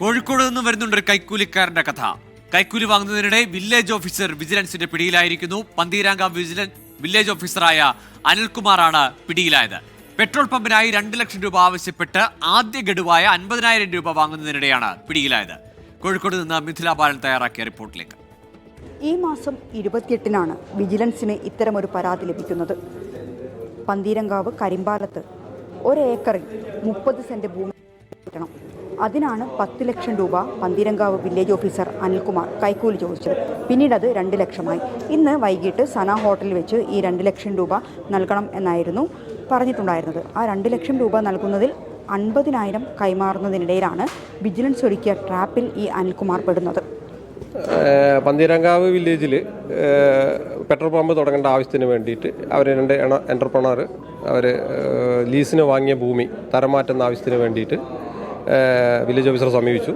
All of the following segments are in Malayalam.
കോഴിക്കോട് നിന്ന് വരുന്നുണ്ട് ഒരു കൈക്കൂലിക്കാരന്റെ കഥ. കൈക്കൂലി വാങ്ങുന്നതിനിടെ വില്ലേജ് ഓഫീസർ വിജിലൻസിന്റെ പിടിയിലായിരിക്കുന്നു. പന്തീരാങ്ക വിജിലൻസ് വില്ലേജ് ഓഫീസറായ അനിൽകുമാറാണ് പിടിയിലായത്. പെട്രോൾ പമ്പിനായി രണ്ട് ലക്ഷം രൂപ ആവശ്യപ്പെട്ട് ആദ്യ ഗഡുവായ അൻപതിനായിരം രൂപ വാങ്ങുന്നതിനിടെയാണ് പിടിയിലായത്. കോഴിക്കോട് നിന്ന് മിഥില ബാലൻ തയ്യാറാക്കിയ റിപ്പോർട്ടിലേക്ക്. ഈ മാസം ഇരുപത്തിയെട്ടിനാണ് വിജിലൻസിന് ഇത്തരമൊരു പരാതി ലഭിക്കുന്നത്. പന്തീരങ്കാവ് കരിമ്പാലത്ത് ഒരേക്കറിൽ മുപ്പത് സെന്റ് ഭൂമി കിട്ടണം. അതിനാണ് പത്ത് ലക്ഷം രൂപ പന്തിരങ്കാവ് വില്ലേജ് ഓഫീസർ അനിൽകുമാർ കൈക്കൂലി ചോദിച്ചത്. പിന്നീട് അത് രണ്ട് ലക്ഷമായി. ഇന്ന് വൈകിട്ട് സന ഹോട്ടലിൽ വെച്ച് ഈ രണ്ട് ലക്ഷം രൂപ നൽകണം എന്നായിരുന്നു പറഞ്ഞിട്ടുണ്ടായിരുന്നത്. ആ രണ്ട് ലക്ഷം രൂപ നൽകുന്നതിൽ അൻപതിനായിരം കൈമാറുന്നതിനിടയിലാണ് വിജിലൻസ് ഒരുക്കിയ ട്രാപ്പിൽ ഈ അനിൽകുമാർ പെടുന്നത്. പന്തിരങ്കാവ് വില്ലേജിൽ പെട്രോൾ പമ്പ് തുടങ്ങേണ്ട ആവശ്യത്തിന് വേണ്ടിയിട്ട് അവർ രണ്ട് എന്റർപ്രണർ അവർ ലീസിന് വാങ്ങിയ ഭൂമി തരം മാറ്റുന്ന ആവശ്യത്തിന് വേണ്ടിയിട്ട് വില്ലേജ് ഓഫീസറെ സമീപിച്ചു.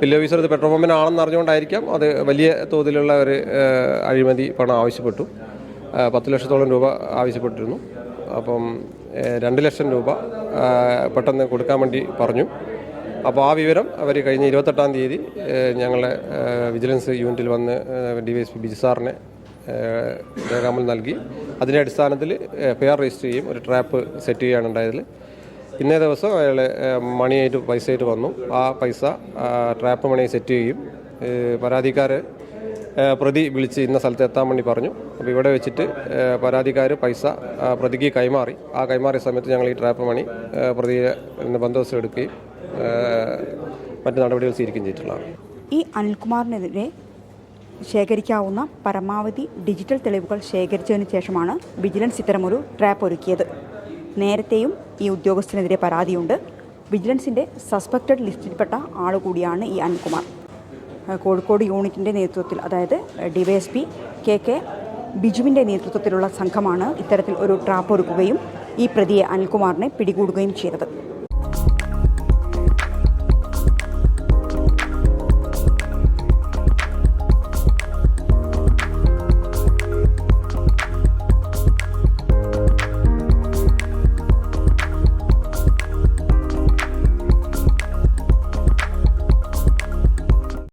വില്ലേജ് ഓഫീസർ ഇത് പെട്രോൾ പമ്പിനാണെന്ന് അറിഞ്ഞുകൊണ്ടായിരിക്കാം. അത് വലിയ തോതിലുള്ള ഒരു അഴിമതി പണം ആവശ്യപ്പെട്ടു. പത്ത് ലക്ഷത്തോളം രൂപ ആവശ്യപ്പെട്ടിരുന്നു. അപ്പം രണ്ട് ലക്ഷം രൂപ പെട്ടെന്ന് കൊടുക്കാൻ വേണ്ടി പറഞ്ഞു. അപ്പോൾ ആ വിവരം അവർ കഴിഞ്ഞ ഇരുപത്തെട്ടാം തീയതി ഞങ്ങളെ വിജിലൻസ് യൂണിറ്റിൽ വന്ന് D Y S P Biji സാറിനെ ഏഹ്, രേഖാമൂലം നൽകി. അതിന്റെ അടിസ്ഥാനത്തിൽ എഫ് ഐ ആർ രജിസ്റ്റർ ചെയ്യും. ഒരു ട്രാപ്പ് സെറ്റ് ചെയ്യുകയാണ് ഉണ്ടായതിൽ ഇന്നേ ദിവസം അയാൾ മണിയായിട്ട് പൈസയായിട്ട് വന്നു. ആ പൈസ ട്രാപ്പ് മണി സെറ്റ് ചെയ്യും പരാതിക്കാർ പ്രതി വിളിച്ച് ഇന്ന സ്ഥലത്ത് എത്താൻ വേണ്ടി പറഞ്ഞു. അപ്പോൾ ഇവിടെ വെച്ചിട്ട് പരാതിക്കാർ പൈസ പ്രതിക്ക് കൈമാറി. ആ കൈമാറിയ സമയത്ത് ഞങ്ങൾ ഈ ട്രാപ്പ് മണി പ്രതിയെ ബന്ധോബസ്ത് എടുക്കുകയും മറ്റ് നടപടികൾ സ്വീകരിക്കുകയും ചെയ്തിട്ടുള്ളതാണ്. ഈ അനിൽകുമാറിനെതിരെ ശേഖരിക്കാവുന്ന പരമാവധി ഡിജിറ്റൽ തെളിവുകൾ ശേഖരിച്ചതിന് ശേഷമാണ് വിജിലൻസ് ഇത്തരമൊരു ട്രാപ്പ് ഒരുക്കിയത്. നേരത്തെയും ഈ ഉദ്യോഗസ്ഥനെതിരെ പരാതിയുണ്ട്. വിജിലൻസിന്റെ സസ്പെക്റ്റഡ് ലിസ്റ്റിൽപ്പെട്ട ആൾ കൂടിയാണ് ഈ അനിൽകുമാർ. കോഴിക്കോട് യൂണിറ്റിന്റെ നേതൃത്വത്തിൽ അതായത് D Y DYSP K K ബിജുവിന്റെ നേതൃത്വത്തിലുള്ള സംഘമാണ് ഇത്തരത്തിൽ ഒരു ട്രാപ്പ് ഒരുക്കുകയും ഈ പ്രതിയെ അനിൽകുമാറിനെ പിടികൂടുകയും ചെയ്തത്.